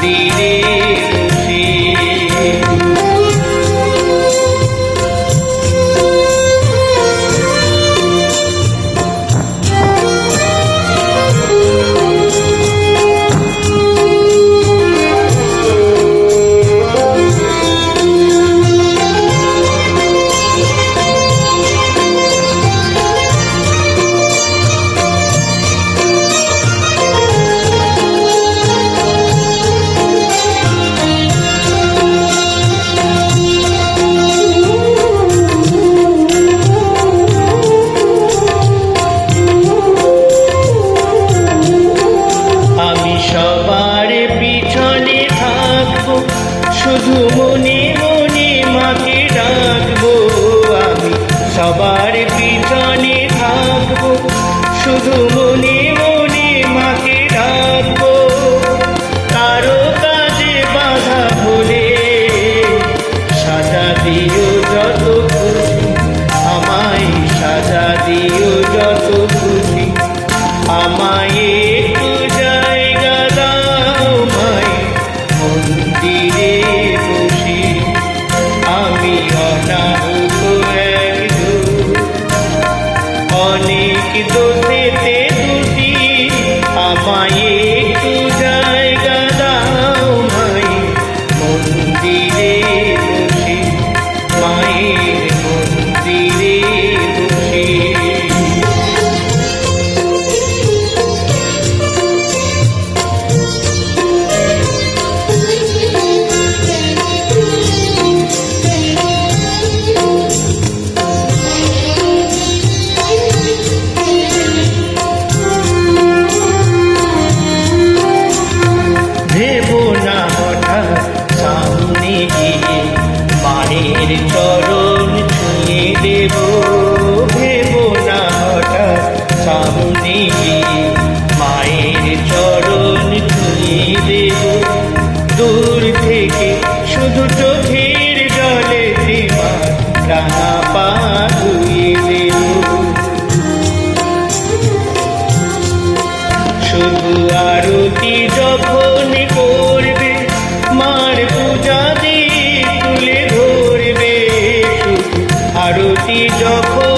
মন্দিরে শুধু মনে মনে মাকে ডাকবো আমি। সবার পিছনে থাকব। শুধু মনে মনে মাকে ডাকবো। কারও কাজে বাধা বলে সাজা দিও যত অনেক দোষেতে চোখের জলে তোমার রাঙা পা ধুয়ে দেব শুধু আরতি যখন করবে, মার পূজা দিয়ে তুলে ধরবে। আরতি যখন